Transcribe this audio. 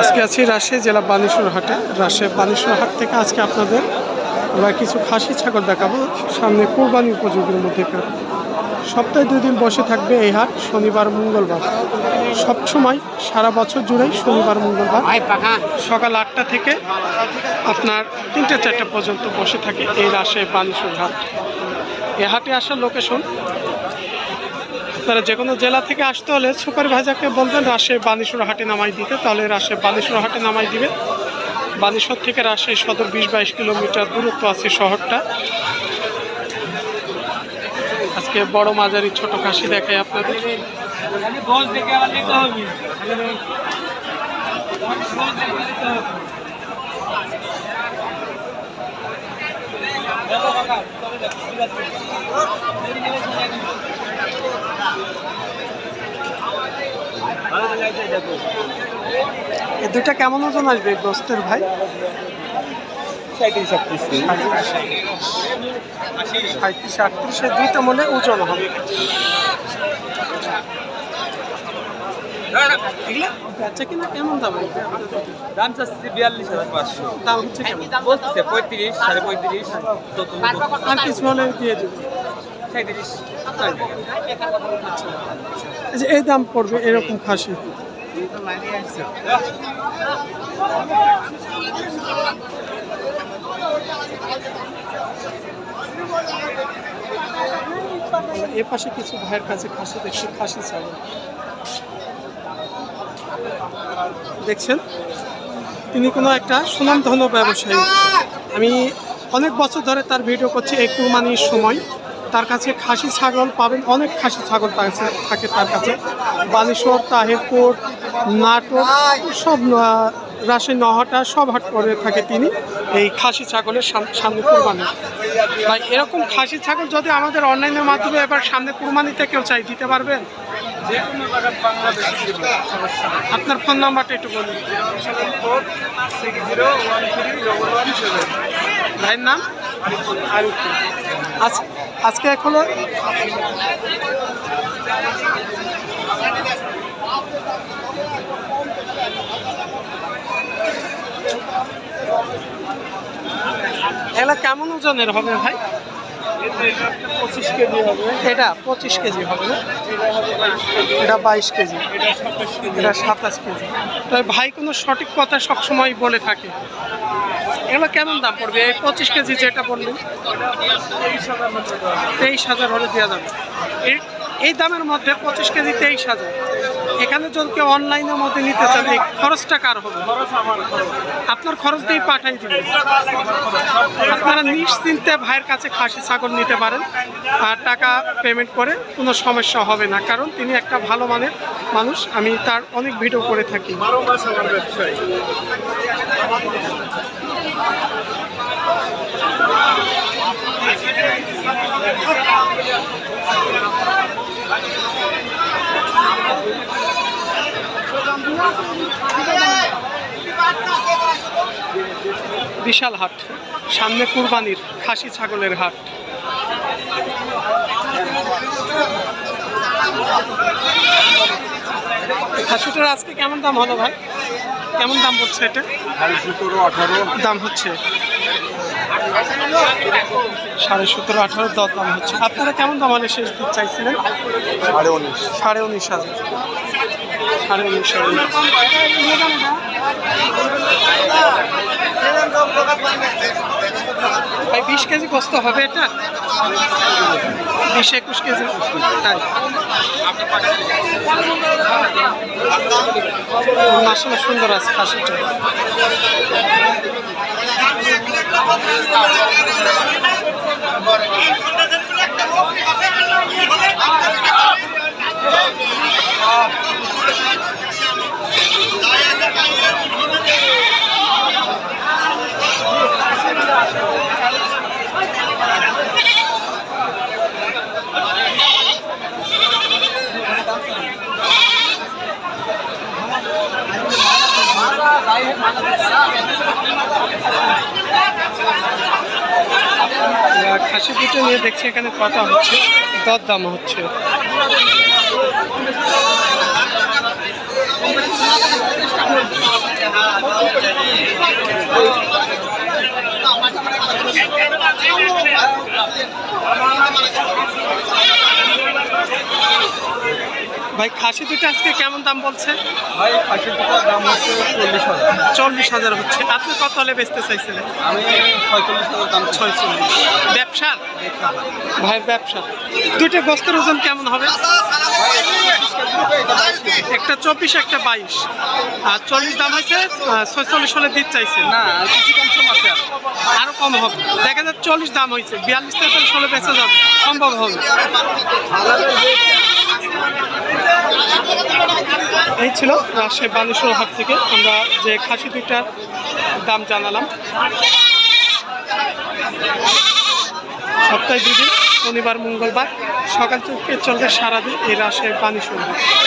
আজকে আছি রাজশাহী জেলা বানেশ্বর হাটে। রাজশাহী বানেশ্বর হাট থেকে আজকে আপনাদের আমরা কিছু খাসি ছাগল দেখাবো। সামনে কোরবানি উপযোগীর মধ্যে সপ্তাহে দুই দিন বসে থাকবে এই হাট শনিবার মঙ্গলবার। সব সময় সারা বছর জুড়েই শনিবার মঙ্গলবার। সকাল আটটা থেকে আপনার তিনটে চারটে পর্যন্ত বসে থাকে এই রাশে বানেশ্বর হাট। এই হাটে আসার লোকেশন আপনারা যে কোনো জেলা থেকে আসতে হলে সুপার ভাইজাকে বলবেন রাজশাহী বানেশ্বর হাটে নামাই দিতে। তাহলে রাজশাহী বানেশ্বর হাটে নামাই দিবে। বানেশ্বর থেকে রাজশাহী সদর বিশ বাইশ কিলোমিটার দূরত্ব আছে শহরটা। আজকে বড় মাঝারি ছোট খাসি দেখাই আপনাদের। এ দুটা কেমন ওজন আসবে গোস্তের ভাই? সাঁত্রিশ আটত্রিশে দুইটা মনে ওজন হবে। বেচা কিনা কেমন দাম? দাম চাচ্ছি বিয়াল্লিশ হাজার পাঁচশো। দাম হচ্ছে পঁয়ত্রিশ সাড়ে পঁয়ত্রিশ আর কিছু হলে দিয়ে দেবো। যে এই দাম পড়বে এরকম খাসি। এ পাশে কিছু ভাইয়ের কাছে খাসি দেখছি, খাসি ছাগল। দেখছেন? তিনি কোনো একটা সুনামধন্য ব্যবসায়ী। আমি অনেক বছর ধরে তার ভিডিও করছি এই কুরবানির সময়। তার কাছে খাসি ছাগল পাবেন, অনেক খাসি ছাগল তার কাছে থাকে তার কাছে। বালেশ্বর, তাহিরপুর, নাটোর, সব রাশি নহটা সব হাট করে থাকে তিনি এই খাসি ছাগলের সাম- সামনে কুরবানি। ভাই, এরকম খাসি ছাগল যদি আমাদের অনলাইনের মাধ্যমে এবার সামনে কুরবানিতে কেউ চাই, দিতে পারবেন? আপনার ফোন নাম্বারটা একটু বলুন। ভাইয়ের নাম? আজ আজকে এখনও এগুলা কেমন ওজনের হবে ভাই? পঁচিশ কেজি হবে এটা পঁচিশ কেজি হবে। এটা বাইশ কেজি। এটা সাতাশ কেজি। তবে ভাই কোনো সঠিক কথা সবসময় বলে থাকে। এগুলো কেমন দাম পড়বে? পঁচিশ কেজি যেটা বললেন, তেইশ হাজার হলে দেওয়া যাবে। এই দামের মধ্যে পঁচিশ কেজি তেইশ হাজার। এখানে যদি কেউ অনলাইনের মধ্যে নিতে চান, এই খরচটা কার হবে? আপনার খরচ দিয়ে পাঠাই দেবেন। আপনারা নিশ্চিন্তে ভাইয়ের কাছে খাসি ছাগল নিতে পারেন আর টাকা পেমেন্ট করে কোনো সমস্যা হবে না, কারণ তিনি একটা ভালো মানের মানুষ। আমি তার অনেক ভিডিও করে থাকি বারো মাস আমার ব্যবসায়ী বিশাল হাট। সামনে কুরবানির খাসি ছাগলের হাট। খাসিটার আজকে কেমন দাম হলো ভাই? কেমন দাম পড়ছে এটা? দাম হচ্ছে। সাড়ে সতেরো আঠারো দর দাম হচ্ছে। আপনারা কেমন দাম হলে শেষ দিতে চাইছিলেন? সাড়ে উনিশ। সাড়ে উনিশ হাজার। সাড়ে উনিশ হাজার ভাই বিশ কেজি কষ্ট হবে এটা? বিশ একুশ কেজি তাই? আসলে সুন্দর আছে খাসিটা। খাসি দুটো নিয়ে দেখছি এখানে কথা হচ্ছে দরদাম হচ্ছে। ভাই খাসি দুটো আজকে কেমন দাম বলছে? ভাই খাসির দুটার দাম হচ্ছে চল্লিশ হাজার। চল্লিশ হাজার হচ্ছে। আপনি কত হলে বেচতে চাইছিলেন আমি ছয়চল্লিশ হাজার দাম। ছয়চল্লিশ। ব্যবসার ভাইয়ের ব্যবসা। দুইটা গোস্তের ওজন কেমন হবে? একটা চব্বিশ একটা বাইশ। আর চল্লিশ দাম হয়েছে ছয়চল্লিশ হলে দিতে চাইছে না। আরও কম হবে। দেখা যাচ্ছে চল্লিশ দাম হয়েছে। বিয়াল্লিশ তেতাল্লিশ হলে বেঁচে যাবে। সম্ভব হবে। এই ছিল রাজশাহী বানেশ্বর হাট থেকে। আমরা যে খাসি দুইটার দাম জানালাম। সপ্তাহে দুদিন শনিবার, মঙ্গলবার, সকাল থেকে চলবে সারাদিন এই রাজশাহী বানেশ্বর